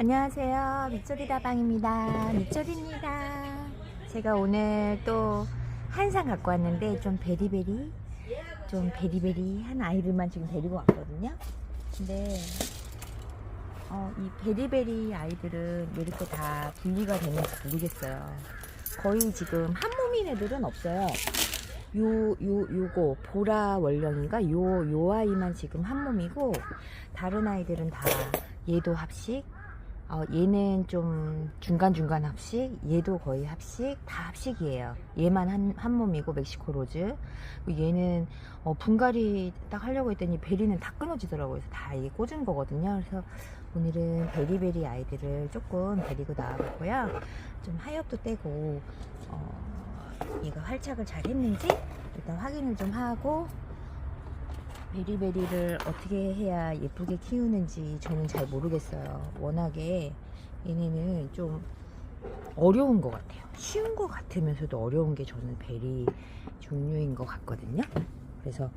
안녕하세요. 밑조리다방입니다. 밑조리입니다. 제가 오늘 또 한상 갖고 왔는데 좀 베리베리, 좀 베리베리 한 아이들만 지금 데리고 왔거든요. 근데 어, 이 베리베리 아이들은 왜 이렇게 다 분리가 되는지 모르겠어요. 거의 지금 한 몸인 애들은 없어요. 요, 요, 요거, 보라 원령인가? 요, 요 아이만 지금 한 몸이고, 다른 아이들은 다 얘도 합식, 어, 얘는 좀 중간중간 합식, 얘도 거의 합식, 다 합식이에요. 얘만 한, 한 몸이고, 멕시코 로즈. 얘는, 어, 분갈이 딱 하려고 했더니 베리는 다 끊어지더라고요. 그래서 다 이게 꽂은 거거든요. 그래서 오늘은 베리베리 아이들을 조금 데리고 나와봤고요. 좀 하엽도 떼고, 어, 얘가 활착을 잘 했는지 일단 확인을 좀 하고, 베리베리를 어떻게 해야 예쁘게 키우는지 저는 잘 모르겠어요. 워낙에 얘네는 좀 어려운 것 같아요. 쉬운 것 같으면서도 어려운 게 저는 베리 종류인 것 같거든요. 그래서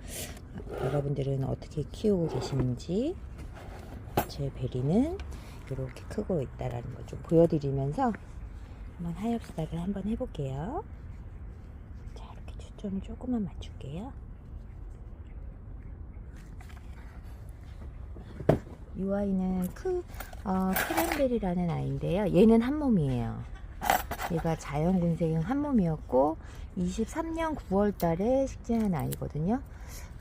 여러분들은 어떻게 키우고 계시는지 제 베리는 이렇게 크고 있다라는 걸 좀 보여드리면서 한번 하엽스다를 한번 해볼게요. 자 이렇게 초점을 조금만 맞출게요. 이 아이는 크, 어, 크랜베리라는 아이인데요. 얘는 한 몸이에요. 얘가 자연군생 한 몸이었고 23년 9월 달에 식재한 아이거든요.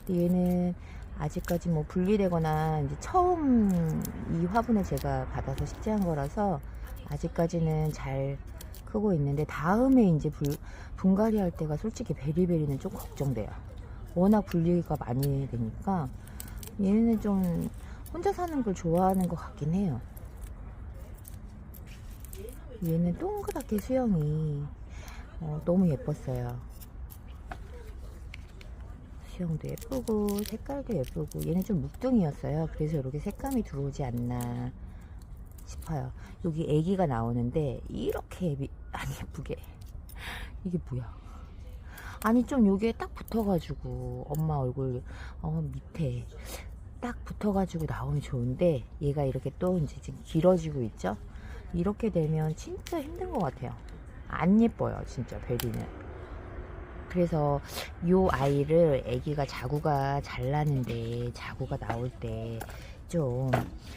근데 얘는 아직까지 뭐 분리되거나 이제 처음 이 화분을 제가 받아서 식재한 거라서 아직까지는 잘 크고 있는데 다음에 이제 불, 분갈이 할 때가 솔직히 베리베리는 좀 걱정돼요. 워낙 분리가 많이 되니까 얘는 좀 혼자 사는 걸 좋아하는 것 같긴 해요. 얘는 동그랗게 수영이 어, 너무 예뻤어요. 수영도 예쁘고 색깔도 예쁘고 얘는 좀 묵둥이였어요. 그래서 이렇게 색감이 들어오지 않나 싶어요. 여기 애기가 나오는데 이렇게 예비, 안 예쁘게 이게 뭐야? 아니 좀 여기에 딱 붙어가지고 엄마 얼굴 어, 밑에 딱 붙어가지고 나오면 좋은데 얘가 이렇게 또 이제 지금 길어지고 있죠. 이렇게 되면 진짜 힘든 것 같아요. 안 예뻐요, 진짜 베리는. 그래서 요 아이를 아기가 자구가 잘 나는데 자구가 나올 때 좀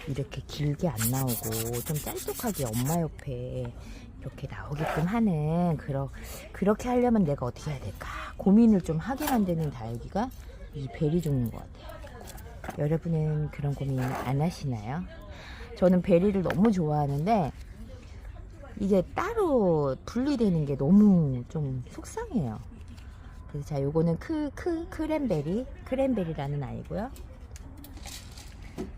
이렇게 길게 안 나오고 좀 짤뚝하게 엄마 옆에 이렇게 나오게끔 하는 그러, 그렇게 하려면 내가 어떻게 해야 될까 고민을 좀 하게 만드는 다육이가 이 베리 종류인 것 같아요. 여러분은 그런 고민 안 하시나요? 저는 베리를 너무 좋아하는데 이게 따로 분리되는 게 너무 좀 속상해요. 그래서 자, 요거는 크, 크, 크랜베리, 크랜베리라는 아이고요.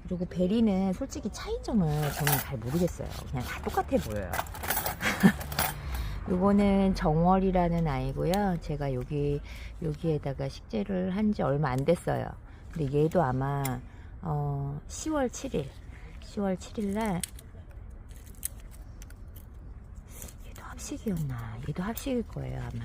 그리고 베리는 솔직히 차이점을 저는 잘 모르겠어요. 그냥 다 똑같아 보여요. 요거는 정월이라는 아이고요. 제가 여기, 여기에다가 식재를 한 지 얼마 안 됐어요. 근데 얘도 아마, 어, 10월 7일, 10월 7일 날, 얘도 합식이었나? 얘도 합식일 거예요, 아마.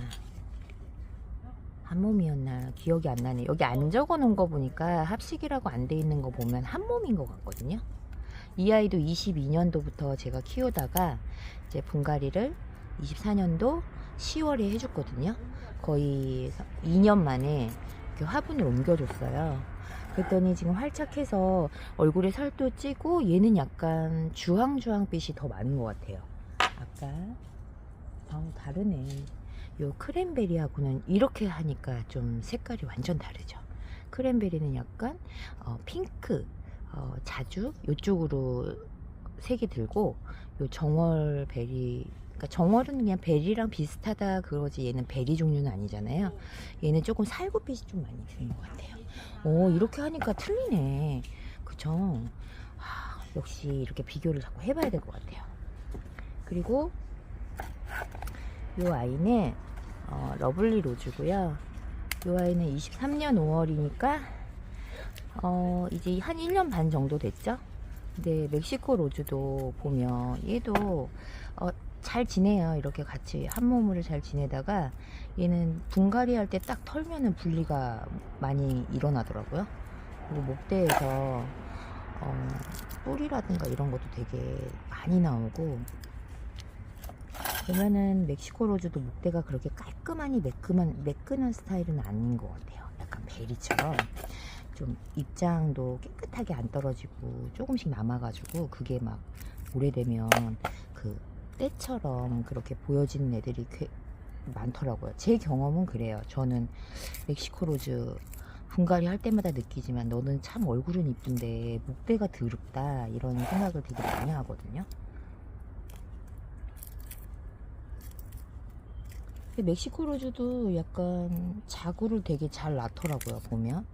한 몸이었나? 기억이 안 나네. 여기 안 적어 놓은 거 보니까 합식이라고 안 돼 있는 거 보면 한 몸인 것 같거든요. 이 아이도 22년도부터 제가 키우다가 이제 분갈이를 24년도 10월에 해줬거든요. 거의 2년 만에 화분을 옮겨줬어요. 그랬더니 지금 활착해서 얼굴에 살도 찌고 얘는 약간 주황주황빛이 더 많은 것 같아요. 아까 아 다르네. 요 크랜베리하고는 이렇게 하니까 좀 색깔이 완전 다르죠. 크랜베리는 약간 어, 핑크, 어, 자주 요쪽으로 색이 들고 요 정월 베리 그러니까 정월은 그냥 베리랑 비슷하다 그러지 얘는 베리 종류는 아니잖아요. 얘는 조금 살구빛이 좀 많이 드는 것 같아요. 오 이렇게 하니까 틀리네. 그쵸? 하, 역시 이렇게 비교를 자꾸 해봐야 될 것 같아요. 그리고 요 아이는 어, 러블리 로즈고요. 요 아이는 23년 5월이니까 어, 이제 한 1년 반 정도 됐죠. 근데 멕시코 로즈도 보면 얘도 어, 잘 지내요. 이렇게 같이 한 몸으로 잘 지내다가 얘는 분갈이 할 때 딱 털면은 분리가 많이 일어나더라고요. 그리고 목대에서 어, 뿌리라든가 이런 것도 되게 많이 나오고 보면은 멕시코 로즈도 목대가 그렇게 깔끔하니 매끈한, 매끈한 스타일은 아닌 것 같아요. 약간 베리처럼 좀 입장도 깨끗하게 안 떨어지고 조금씩 남아가지고 그게 막 오래되면 그 때처럼 그렇게 보여지는 애들이 꽤 많더라고요. 제 경험은 그래요. 저는 멕시코 로즈 분갈이 할 때마다 느끼지만 너는 참 얼굴은 이쁜데 목대가 더럽다 이런 생각을 되게 많이 하거든요. 멕시코 로즈도 약간 자구를 되게 잘 낳더라고요 보면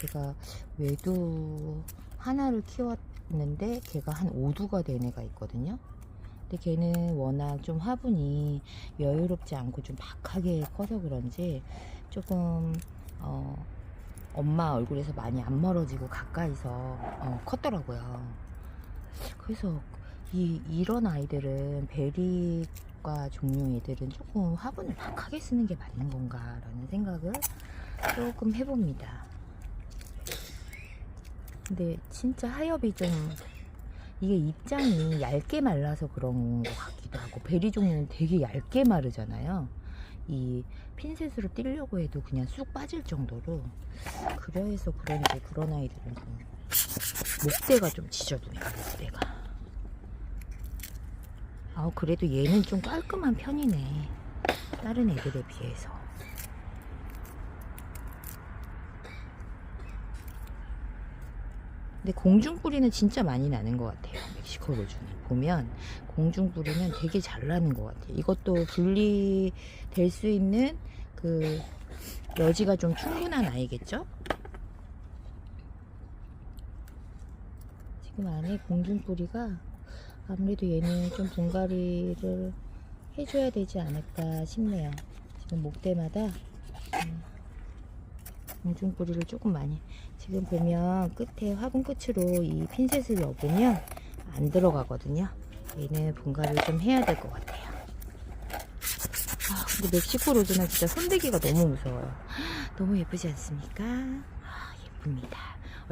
제가 외두 하나를 키웠는데 걔가 한 5두가 된 애가 있거든요 근데 걔는 워낙 좀 화분이 여유롭지 않고 좀 박하게 커서 그런지 조금 어, 엄마 얼굴에서 많이 안 멀어지고 가까이서 어, 컸더라고요 그래서 이, 이런 아이들은 베리과 종류 애들은 조금 화분을 박하게 쓰는 게 맞는 건가라는 생각을 조금 해봅니다. 근데 진짜 하엽이 좀 이게 입장이 얇게 말라서 그런 것 같기도 하고 베리 종류는 되게 얇게 마르잖아요. 이 핀셋으로 띄려고 해도 그냥 쑥 빠질 정도로 그래서 그런지 그런 아이들은 좀 목대가 좀 지저분해요. 목대가. 아 그래도 얘는 좀 깔끔한 편이네. 다른 애들에 비해서. 근데 공중뿌리는 진짜 많이 나는 것 같아요. 멕시코 로즈는. 보면 공중뿌리는 되게 잘 나는 것 같아요. 이것도 분리될 수 있는 그 여지가 좀 충분한 아이겠죠? 지금 안에 공중뿌리가 아무래도 얘는 좀 분갈이를 해줘야 되지 않을까 싶네요. 지금 목대마다 음, 공중뿌리를 조금 많이 지금 보면 끝에 화분 끝으로 이 핀셋을 넣어보면 안 들어가거든요. 얘는 분갈이를 좀 해야 될 것 같아요. 아, 근데 멕시코 로즈는 진짜 손대기가 너무 무서워요. 너무 예쁘지 않습니까? 아, 예쁩니다.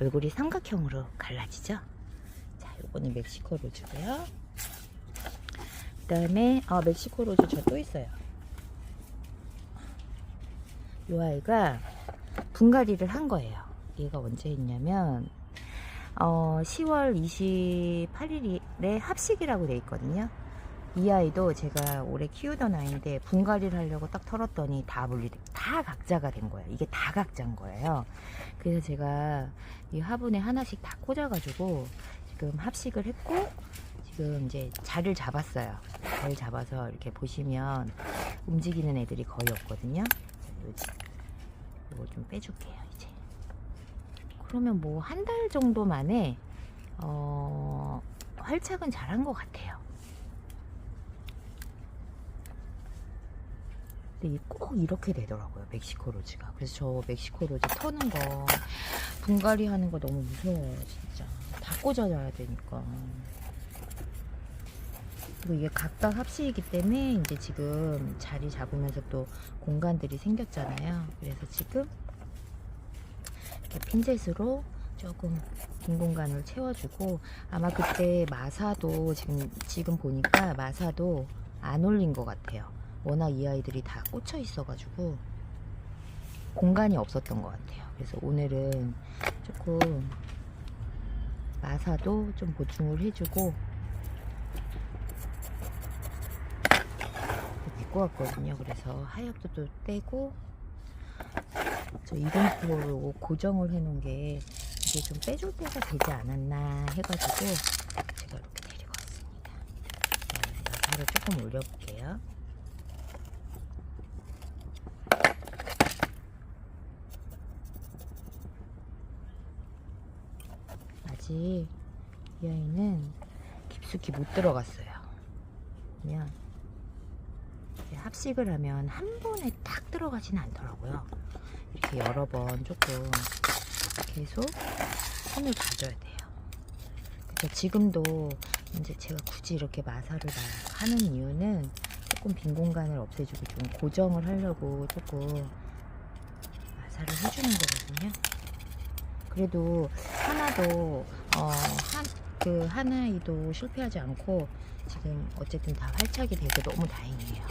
얼굴이 삼각형으로 갈라지죠? 자, 요거는 멕시코 로즈고요. 그 다음에 아, 멕시코 로즈 저 또 있어요. 요 아이가 분갈이를 한 거예요. 얘가 언제 했냐면 어, 10월 28일에 합식이라고 돼 있거든요. 이 아이도 제가 올해 키우던 아이인데 분갈이를 하려고 딱 털었더니 다 분리, 다 각자가 된 거예요. 이게 다 각자인 거예요. 그래서 제가 이 화분에 하나씩 다 꽂아가지고 지금 합식을 했고 지금 이제 자리를 잡았어요. 자리를 잡아서 이렇게 보시면 움직이는 애들이 거의 없거든요. 자, 이거 좀 빼줄게요 이제. 그러면 뭐 한 달 정도 만에 어, 활착은 잘한 것 같아요. 근데 이꼭 이렇게 되더라고요 멕시코 로즈가. 그래서 저 멕시코 로즈 터는 거 분갈이 하는 거 너무 무서워요 진짜. 다 꽂아줘야 되니까. 그리고 이게 각각 합식이기 때문에 이제 지금 자리 잡으면서 또 공간들이 생겼잖아요. 그래서 지금 이렇게 핀셋으로 조금 빈 공간을 채워주고 아마 그때 마사도 지금 지금 보니까 마사도 안 올린 것 같아요. 워낙 이 아이들이 다 꽂혀 있어가지고 공간이 없었던 것 같아요. 그래서 오늘은 조금 마사도 좀 보충을 해주고 입고 왔거든요. 그래서 하엽도 또 떼고 저 이동표로 고정을 해놓은 게 이제 좀 빼줄 때가 되지 않았나 해가지고 제가 이렇게 데리고 왔습니다. 자, 나사를 조금 올려볼게요. 아직 이 아이는 깊숙이 못 들어갔어요. 그냥 합식을 하면 한 번에 딱 들어가지는 않더라고요. 이렇게 여러 번 조금 계속 손을 봐줘야 돼요. 그래서 지금도 이제 제가 굳이 이렇게 마사를 막 하는 이유는 조금 빈 공간을 없애주고 좀 고정을 하려고 조금 마사를 해주는 거거든요. 그래도 하나도 어 한 그 하나이도 실패하지 않고 지금 어쨌든 다 활착이 돼서 너무 다행이에요.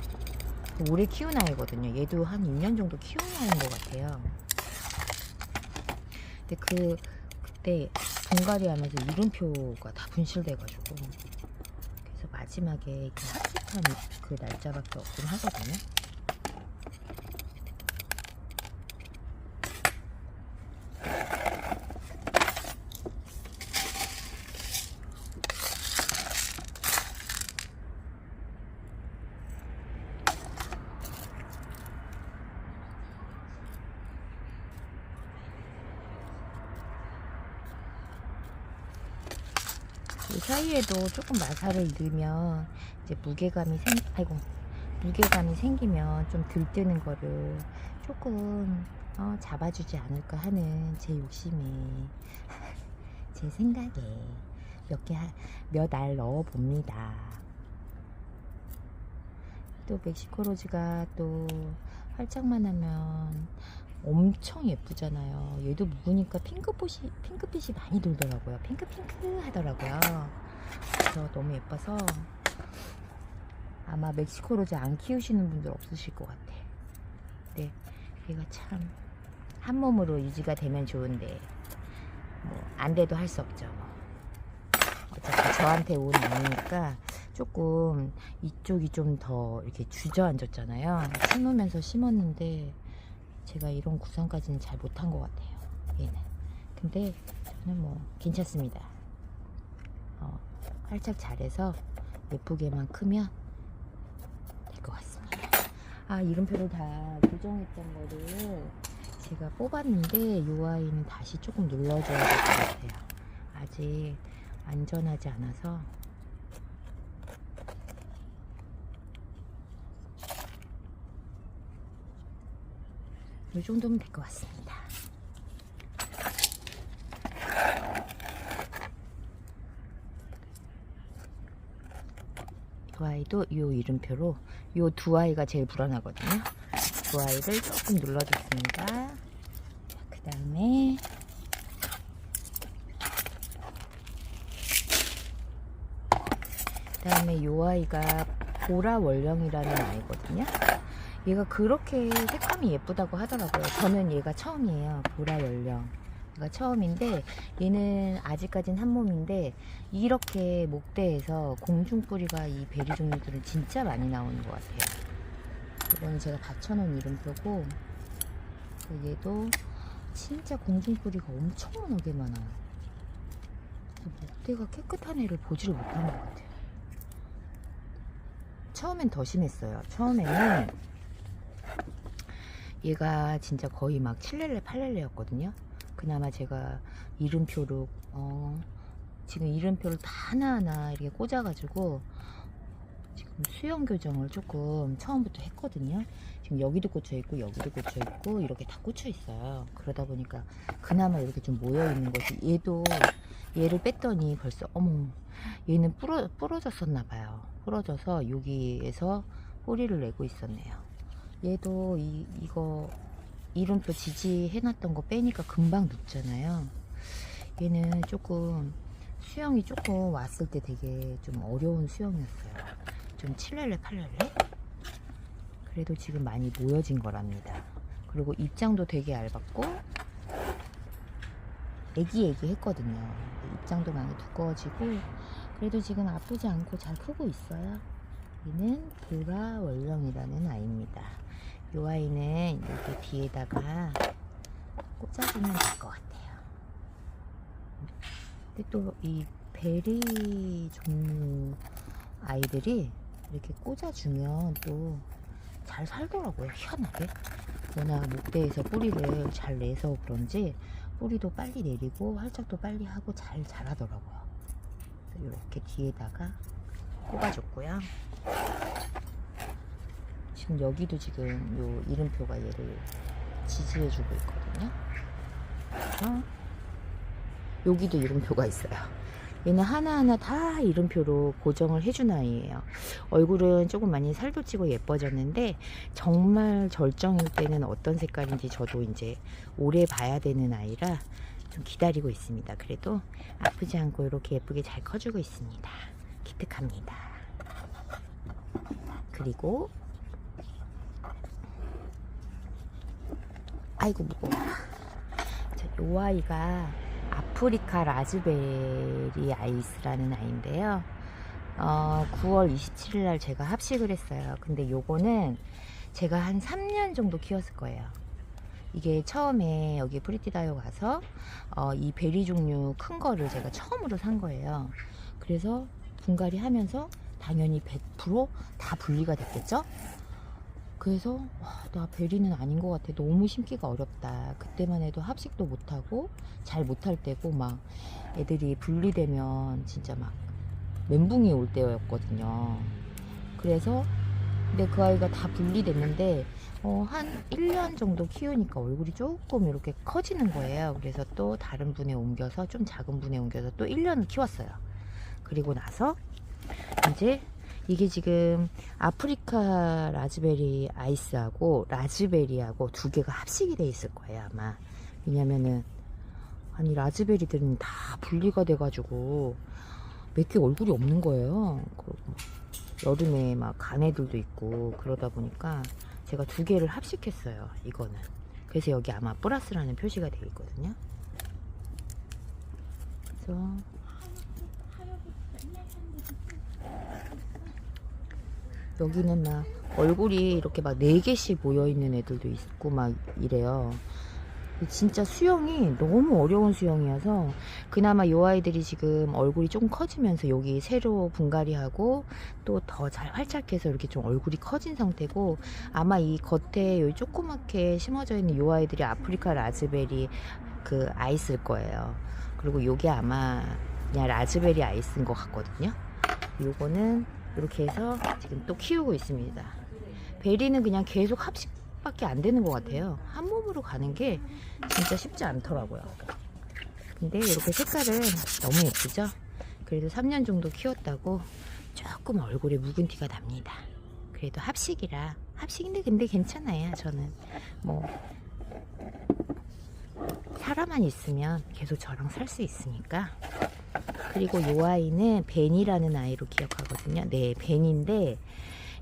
오래 키운 아이거든요. 얘도 한 2년 정도 키운 아이인 것 같아요. 근데 그 그때 분갈이 하면서 이름표가 다 분실돼가지고 그래서 마지막에 합식한 그 날짜밖에 없긴 하거든요. 이 사이에도 조금 마사를 넣으면 이제 무게감이 생 아이고 무게감이 생기면 좀 들뜨는 거를 조금 어, 잡아주지 않을까 하는 제 욕심에 제 생각에 몇 개 몇 알 넣어 봅니다. 또 멕시코 로즈가 또 활짝만 하면 엄청 예쁘잖아요. 얘도 묵으니까 핑크빛이, 핑크빛이 많이 돌더라고요. 핑크핑크 하더라고요. 그래서 너무 예뻐서 아마 멕시코 로즈 안 키우시는 분들 없으실 것 같아. 네, 얘가 참 한 몸으로 유지가 되면 좋은데 뭐 안 돼도 할 수 없죠. 뭐. 어차피 저한테 온 아이니까 조금 이쪽이 좀 더 이렇게 주저앉았잖아요. 심으면서 심었는데 제가 이런 구성까지는 잘 못한 것 같아요. 얘는. 근데 저는 뭐 괜찮습니다. 어, 활짝 잘해서 예쁘게만 크면 될 것 같습니다. 아 이름표를 다 고정했던 거를 제가 뽑았는데 이 아이는 다시 조금 눌러줘야 될 것 같아요. 아직 안전하지 않아서 이 정도면 될 것 같습니다. 이 아이도 이 이름표로 이 두 아이가 제일 불안하거든요. 두 아이를 조금 눌러줬습니다. 그 다음에 그 다음에 이 아이가 보라 원령이라는 아이거든요. 얘가 그렇게 색감이 예쁘다고 하더라고요. 저는 얘가 처음이에요. 보라 원령. 얘가 처음인데 얘는 아직까진 한 몸인데 이렇게 목대에서 공중뿌리가 이 베리 종류들은 진짜 많이 나오는 것 같아요. 이거는 제가 받쳐놓은 이름표고 얘도 진짜 공중뿌리가 엄청나게 많아요. 목대가 깨끗한 애를 보지를 못한 것 같아요. 처음엔 더 심했어요. 처음에는 얘가 진짜 거의 막 7렐레, 8렐레였거든요. 그나마 제가 이름표로, 어, 지금 이름표를 다 하나하나 이렇게 꽂아가지고 지금 수영 교정을 조금 처음부터 했거든요. 지금 여기도 꽂혀 있고 여기도 꽂혀 있고 이렇게 다 꽂혀 있어요. 그러다 보니까 그나마 이렇게 좀 모여 있는 것이 얘도 얘를 뺐더니 벌써 어머 얘는 부러 부러졌었나 봐요. 부러져서 여기에서 뿌리를 내고 있었네요. 얘도 이 이거 이름표 지지해놨던 거 빼니까 금방 눕잖아요. 얘는 조금 수영이 조금 왔을 때 되게 좀 어려운 수영이었어요. 좀 7렐레, 8렐레? 그래도 지금 많이 모여진 거랍니다. 그리고 입장도 되게 얇았고, 애기애기 했거든요. 입장도 많이 두꺼워지고, 그래도 지금 아프지 않고 잘 크고 있어요. 얘는 보라 원령이라는 아이입니다. 이 아이는 여기 뒤에다가 꽂아주면 될 것 같아요. 근데 또 이 베리 종류 아이들이 이렇게 꽂아주면 또 잘 살더라고요. 희한하게. 워낙 목대에서 뿌리를 잘 내서 그런지 뿌리도 빨리 내리고 활짝도 빨리 하고 잘 자라더라고요. 이렇게 뒤에다가 꼽아줬고요. 지금 여기도 지금 요 이름표가 얘를 지지해주고 있거든요. 그래서 여기도 이름표가 있어요. 얘는 하나하나 다 이름표로 고정을 해준 아이예요. 얼굴은 조금 많이 살도 찌고 예뻐졌는데 정말 절정일 때는 어떤 색깔인지 저도 이제 오래 봐야 되는 아이라 좀 기다리고 있습니다. 그래도 아프지 않고 이렇게 예쁘게 잘 커주고 있습니다. 기특합니다. 그리고 아이고 무거워. 자, 요 아이가 아프리카 라즈베리 아이스라는 아이인데요. 어, 9월 27일 날 제가 합식을 했어요. 근데 요거는 제가 한 3년 정도 키웠을 거예요. 이게 처음에 여기 프리티다요 가서 어, 이 베리 종류 큰 거를 제가 처음으로 산 거예요. 그래서 분갈이 하면서 당연히 100%다 분리가 됐겠죠? 그래서 와, 나 베리는 아닌 것 같아. 너무 심기가 어렵다. 그때만 해도 합식도 못하고 잘 못할 때고 막 애들이 분리되면 진짜 막 멘붕이 올 때였거든요. 그래서 근데 그 아이가 다 분리됐는데 어, 한 1년 정도 키우니까 얼굴이 조금 이렇게 커지는 거예요. 그래서 또 다른 분에 옮겨서 좀 작은 분에 옮겨서 또 1년을 키웠어요. 그리고 나서 이제 이게 지금 아프리카 라즈베리 아이스하고 라즈베리하고 두 개가 합식이 돼 있을 거예요 아마. 왜냐면은 아니 라즈베리들은 다 분리가 돼 가지고 몇 개 얼굴이 없는 거예요. 그리고 막 여름에 막 간애들도 있고 그러다 보니까 제가 두 개를 합식했어요 이거는. 그래서 여기 아마 플러스라는 표시가 되어 있거든요. 그래서 여기는 막 얼굴이 이렇게 막네 개씩 모여 있는 애들도 있고 막 이래요. 진짜 수영이 너무 어려운 수영이어서 그나마 요 아이들이 지금 얼굴이 좀 커지면서 여기 새로 분갈이하고 또 더 잘 활착해서 이렇게 좀 얼굴이 커진 상태고 아마 이 겉에 여기 조그맣게 심어져 있는 요 아이들이 아프리카 라즈베리 그 아이스일 거예요. 그리고 요게 아마 그냥 라즈베리 아이스인 것 같거든요. 요거는 이렇게 해서 지금 또 키우고 있습니다. 베리는 그냥 계속 합식밖에 안 되는 것 같아요. 한 몸으로 가는 게 진짜 쉽지 않더라고요. 근데 이렇게 색깔은 너무 예쁘죠? 그래도 3년 정도 키웠다고 조금 얼굴에 묵은 티가 납니다. 그래도 합식이라 합식인데 근데 괜찮아요. 저는 뭐 사람만 있으면 계속 저랑 살 수 있으니까 그리고 이 아이는 벤이라는 아이로 기억하거든요. 네, 벤인데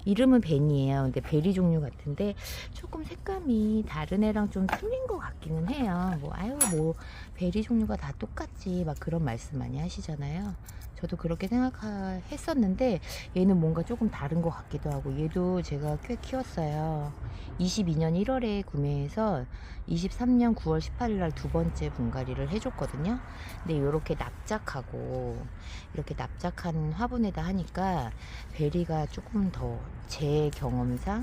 이름은 벤이에요. 근데 베리 종류 같은데 조금 색감이 다른 애랑 좀 틀린 것 같기는 해요. 뭐 아유 뭐 베리 종류가 다 똑같지 막 그런 말씀 많이 하시잖아요. 저도 그렇게 생각했었는데 얘는 뭔가 조금 다른 것 같기도 하고 얘도 제가 꽤 키웠어요. 22년 1월에 구매해서 23년 9월 18일 날 두 번째 분갈이를 해줬거든요. 근데 이렇게 납작하고 이렇게 납작한 화분에다 하니까 베리가 조금 더 제 경험상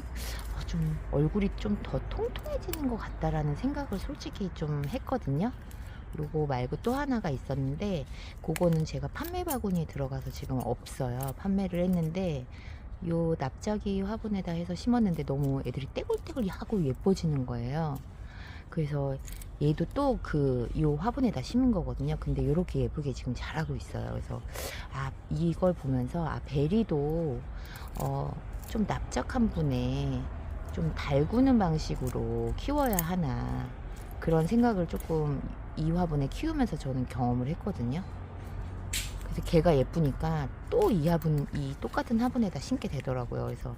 어, 좀 얼굴이 좀 더 통통해지는 것 같다라는 생각을 솔직히 좀 했거든요. 요거 말고 또 하나가 있었는데 그거는 제가 판매 바구니에 들어가서 지금 없어요. 판매를 했는데 요 납작이 화분에다 해서 심었는데 너무 애들이 떼굴떼굴 하고 예뻐지는 거예요. 그래서 얘도 또 그 요 화분에다 심은 거거든요. 근데 이렇게 예쁘게 지금 자라고 있어요. 그래서 아 이걸 보면서 아 베리도 어 좀 납작한 분에 좀 달구는 방식으로 키워야 하나 그런 생각을 조금 이 화분에 키우면서 저는 경험을 했거든요. 그래서 걔가 예쁘니까 또이 화분 이 똑같은 화분에다 심게 되더라고요. 그래서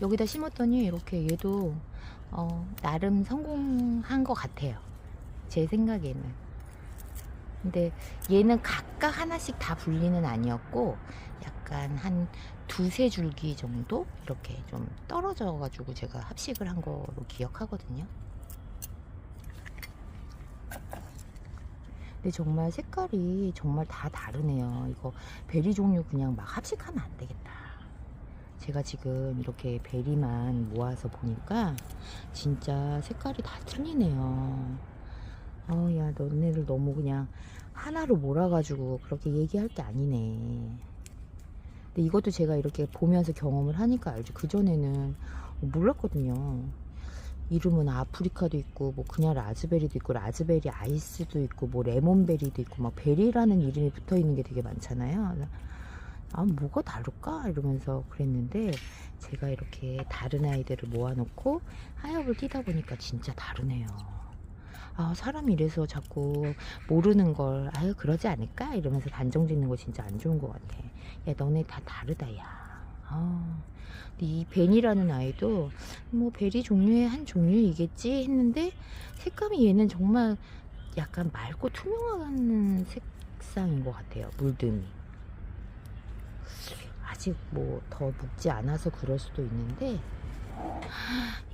여기다 심었더니 이렇게 얘도 어, 나름 성공한 것 같아요. 제 생각에는. 근데 얘는 각각 하나씩 다 분리는 아니었고 약간 한 두세 줄기 정도 이렇게 좀 떨어져 가지고 제가 합식을 한 거로 기억하거든요. 근데 정말 색깔이 정말 다 다르네요. 이거 베리 종류 그냥 막 합식하면 안 되겠다. 제가 지금 이렇게 베리만 모아서 보니까 진짜 색깔이 다 틀리네요. 어, 야, 너네들 너무 그냥 하나로 몰아가지고 그렇게 얘기할 게 아니네. 근데 이것도 제가 이렇게 보면서 경험을 하니까 알죠. 그전에는 몰랐거든요. 이름은 아프리카도 있고 뭐 그냥 라즈베리도 있고 라즈베리 아이스도 있고 뭐 레몬베리도 있고 막 베리라는 이름이 붙어 있는 게 되게 많잖아요. 아 뭐가 다를까 이러면서 그랬는데 제가 이렇게 다른 아이들을 모아놓고 하엽을 띄다 보니까 진짜 다르네요. 아, 사람이 이래서 자꾸 모르는 걸, 아유, 그러지 않을까? 이러면서 단정 짓는 거 진짜 안 좋은 것 같아. 야, 너네 다 다르다, 야. 아, 이 벤이라는 아이도 뭐 베리 종류의 한 종류이겠지 했는데 색감이 얘는 정말 약간 맑고 투명한 색상인 것 같아요. 물듬이. 아직 뭐 더 묵지 않아서 그럴 수도 있는데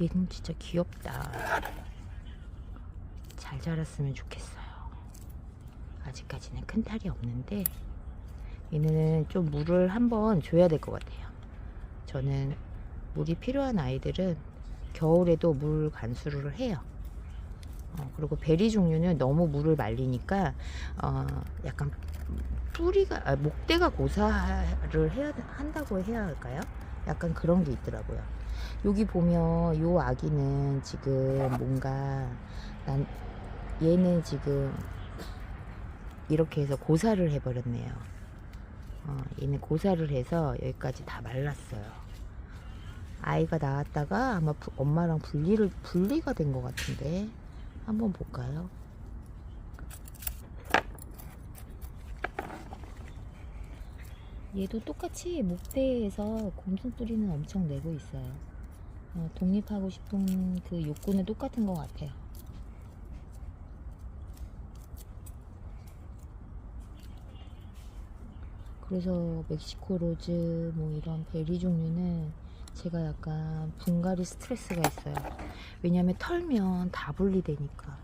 얘는 진짜 귀엽다. 잘 자랐으면 좋겠어요. 아직까지는 큰 탈이 없는데 얘는 좀 물을 한번 줘야 될 것 같아요. 저는 물이 필요한 아이들은 겨울에도 물 간수를 해요. 어, 그리고 베리 종류는 너무 물을 말리니까 어, 약간 뿌리가 아, 목대가 고사를 해야 한다고 해야 할까요? 약간 그런 게 있더라고요. 여기 보면 요 아기는 지금 뭔가 난 얘는 지금 이렇게 해서 고사를 해버렸네요. 어, 얘는 고사를 해서 여기까지 다 말랐어요. 아이가 나왔다가 아마 부- 엄마랑 분리를 분리가 된 것 같은데 한번 볼까요? 얘도 똑같이 목대에서 곰순뿌리는 엄청 내고 있어요. 어, 독립하고 싶은 그 욕구는 똑같은 것 같아요. 그래서 멕시코 로즈 뭐 이런 베리 종류는 제가 약간 분갈이 스트레스가 있어요. 왜냐면 털면 다 분리되니까.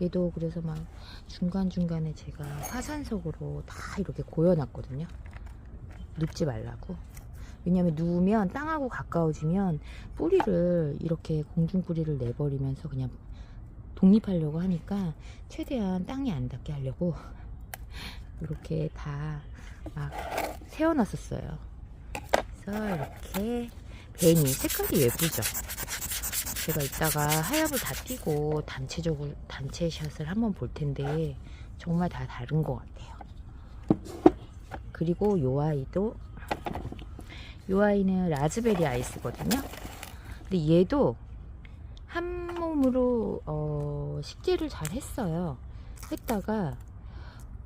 얘도 그래서 막 중간중간에 제가 화산석으로 다 이렇게 고여놨거든요. 눕지 말라고. 왜냐면 누우면 땅하고 가까워지면 뿌리를 이렇게 공중 뿌리를 내버리면서 그냥 독립하려고 하니까 최대한 땅이 안 닿게 하려고 이렇게 다 막 세워놨었어요. 그래서 이렇게 벤이 색깔이 예쁘죠. 제가 이따가 하엽을 다 띄고 단체적으로 단체 샷을 한번 볼 텐데 정말 다 다른 것 같아요. 그리고 요 아이도 요 아이는 라즈베리 아이스거든요. 근데 얘도 한 몸으로 어, 식재를 잘 했어요. 했다가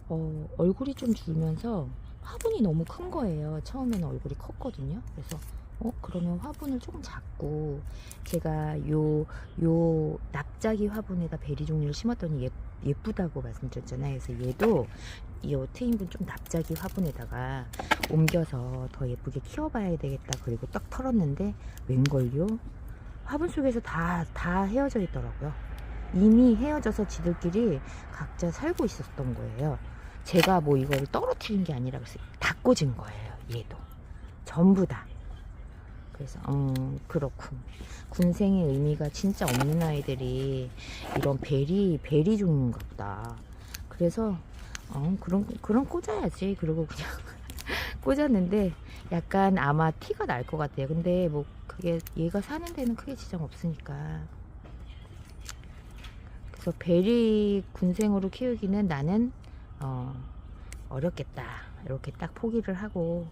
어, 얼굴이 좀 줄면서 화분이 너무 큰 거예요. 처음에는 얼굴이 컸거든요. 그래서 어 그러면 화분을 조금 작고 제가 요 요 납작이 화분에다 베리 종류를 심었더니 예, 예쁘다고 말씀드렸잖아요. 그래서 얘도 이 트인분 좀 납작이 화분에다가 옮겨서 더 예쁘게 키워봐야 되겠다. 그리고 딱 털었는데 웬걸요? 화분 속에서 다 다 헤어져 있더라고요. 이미 헤어져서 지들끼리 각자 살고 있었던 거예요. 제가 뭐 이거를 떨어뜨린 게 아니라 그래서 다 꽂은 거예요. 얘도 전부 다. 그래서 음 그렇군. 군생의 의미가 진짜 없는 아이들이 이런 베리 베리 종류인가 보다. 그래서 어 그런 그런 꽂아야지. 그리고 그냥 꽂았는데 약간 아마 티가 날 것 같아요. 근데 뭐 그게 얘가 사는 데는 크게 지장 없으니까. 그래서 베리 군생으로 키우기는 나는 어, 어렵겠다. 이렇게 딱 포기를 하고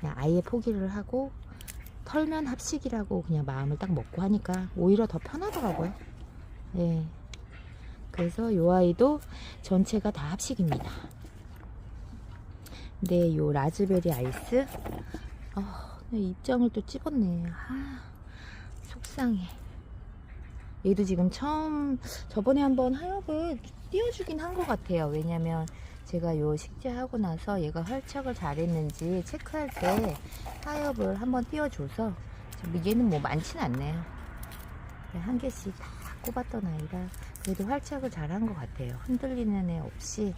그냥 아예 포기를 하고 털면 합식이라고 그냥 마음을 딱 먹고 하니까 오히려 더 편하더라고요. 예. 그래서 요 아이도 전체가 다 합식입니다. 근데 요 라즈베리 아이스 아, 입장을 또 찝었네. 아, 속상해. 얘도 지금 처음 저번에 한번 하엽을 띄워주긴 한 것 같아요. 왜냐면 제가 요 식재하고 나서 얘가 활착을 잘했는지 체크할 때 하엽을 한번 띄워줘서 얘는 뭐 많진 않네요. 한 개씩 다 꼽았던 아이라 그래도 활착을 잘한 것 같아요. 흔들리는 애 없이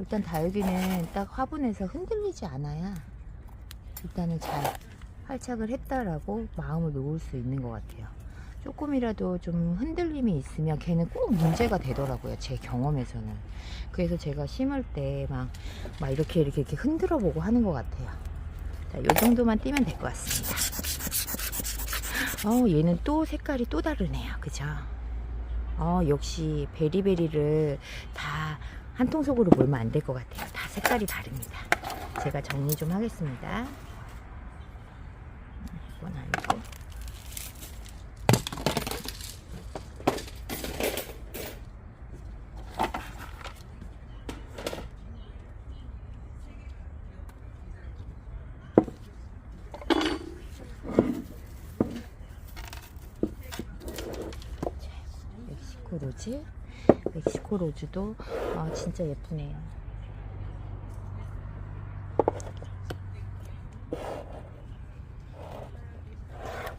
일단 다육이는 딱 화분에서 흔들리지 않아야 일단은 잘 활착을 했다라고 마음을 놓을 수 있는 것 같아요. 조금이라도 좀 흔들림이 있으면 걔는 꼭 문제가 되더라고요. 제 경험에서는. 그래서 제가 심을 때 막, 막 이렇게 이렇게 이렇게 흔들어 보고 하는 것 같아요. 자, 요 정도만 띄면 될 것 같습니다. 어, 얘는 또 색깔이 또 다르네요. 그죠? 어, 역시 베리베리를 다 한 통 속으로 몰면 안 될 것 같아요. 다 색깔이 다릅니다. 제가 정리 좀 하겠습니다. 이건 아니고. 로즈. 멕시코 로즈도 아, 진짜 예쁘네요.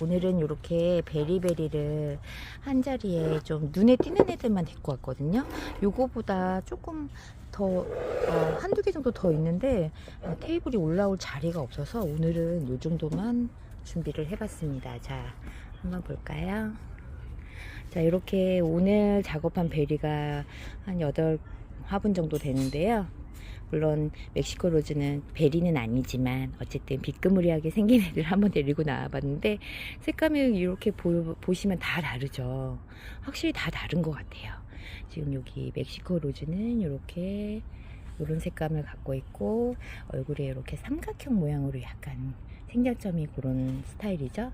오늘은 이렇게 베리베리를 한 자리에 좀 눈에 띄는 애들만 데리고 왔거든요. 요거보다 조금 더 어, 한두 개 정도 더 있는데 어, 테이블이 올라올 자리가 없어서 오늘은 요 정도만 준비를 해봤습니다. 자, 한번 볼까요? 자, 이렇게 오늘 작업한 베리가 한 8화분 정도 되는데요. 물론 멕시코 로즈는 베리는 아니지만 어쨌든 비끄무리하게 생긴 애들 한번 데리고 나와봤는데 색감이 이렇게 보, 보시면 다 다르죠. 확실히 다 다른 것 같아요. 지금 여기 멕시코 로즈는 이렇게 이런 색감을 갖고 있고 얼굴에 이렇게 삼각형 모양으로 약간 생장점이 그런 스타일이죠.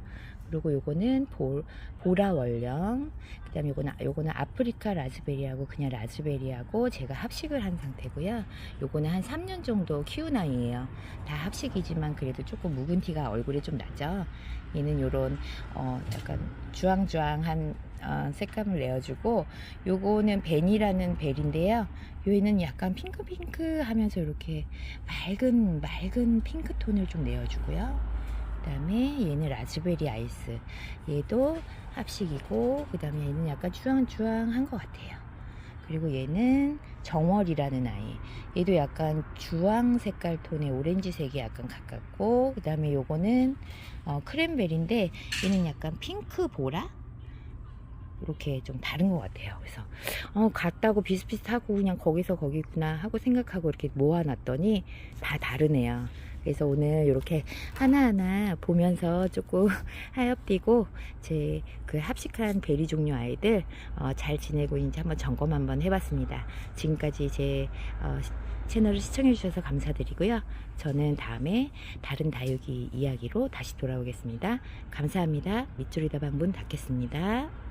그리고 요거는 보, 보라 원령 그 다음에 요거는 요거는 아프리카 라즈베리하고 그냥 라즈베리하고 제가 합식을 한 상태고요. 요거는 한 3년 정도 키운 아이예요. 다 합식이지만 그래도 조금 묵은 티가 얼굴에 좀 나죠. 얘는 요런 어 약간 주황주황한 어, 색감을 내어주고 요거는 벤이라는 벨인데요. 요에는 약간 핑크핑크 하면서 이렇게 맑은 맑은 핑크톤을 좀 내어주고요. 그 다음에 얘는 라즈베리 아이스. 얘도 합식이고 그 다음에 얘는 약간 주황주황한 것 같아요. 그리고 얘는 정월이라는 아이. 얘도 약간 주황 색깔 톤의 오렌지색이 약간 가깝고 그 다음에 요거는 어, 크랜베리인데 얘는 약간 핑크 보라 이렇게 좀 다른 것 같아요. 그래서 어, 같다고 비슷비슷하고 그냥 거기서 거기구나 하고 생각하고 이렇게 모아놨더니 다 다르네요. 그래서 오늘 이렇게 하나하나 보면서 조금 하엽디고 제 그 합식한 베리 종류 아이들 어, 잘 지내고 있는지 한번 점검 한번 해봤습니다. 지금까지 제 어, 채널을 시청해주셔서 감사드리고요. 저는 다음에 다른 다육이 이야기로 다시 돌아오겠습니다. 감사합니다. 밑줄이 다 방 문 닫겠습니다.